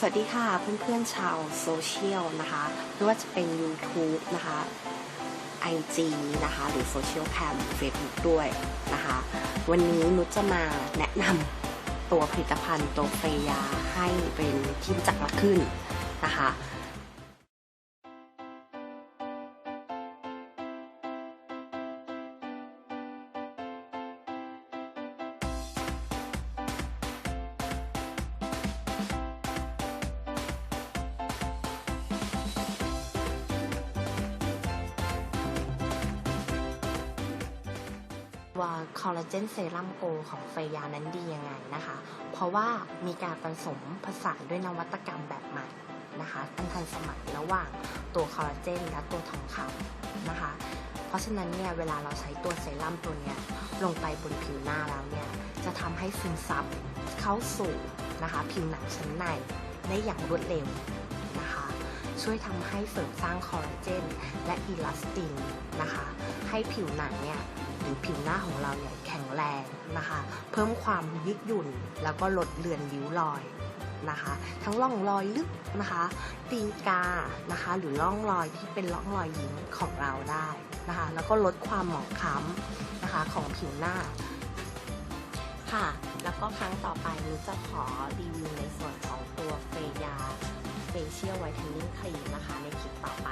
สวัสดีค่ะเพื่อนๆชาวโซเชียลนะคะไม่ว่าจะเป็น YouTube นะคะ IG นะคะ หรือโซเชียลแคมเฟซบุ๊กด้วยนะคะ วันนี้นุชจะมาแนะนำตัวผลิตภัณฑ์ตัวเฟยาให้เป็นที่รู้จักมากขึ้นนะคะ ว่าคอลลาเจนเซรั่มโกของเฟยานั้นดียังไงนะคะ เพราะว่ามีการผสมผสานด้วยนวัตกรรมแบบใหม่นะคะอันทันสมัยระหว่างตัวคอลลาเจนและตัวทองคำนะคะ เพราะฉะนั้นเนี่ยเวลาเราใช้ตัวเซรั่มตัวเนี้ยลงไปบนผิวหน้าแล้วเนี่ยจะทำให้ซึมซับเข้าสู่นะคะผิวหนังชั้นในได้อย่างรวดเร็วนะคะช่วยทำให้เสริมสร้างคอลลาเจนและอีลาสตินนะคะให้ผิวหนังเนี่ย รือผิวหน้าของเราเนี่ยแข็งแรงนะคะ เพิ่มความยืดหยุ่นแล้วก็ลดเลือนริ้วรอยนะคะ ทั้งร่องรอยลึกนะคะตีนกานะคะ หรือร่องรอยที่เป็นร่องรอยยิ้มของเราได้นะคะ แล้วก็ลดความหมองคล้ำนะคะของผิวหน้าค่ะ แล้วก็ครั้งต่อไปนุชจะขอรีวิวในส่วนของตัวเฟยาเฟเชียลไวท์เทนนิ่งครีมนะคะในคลิปต่อไป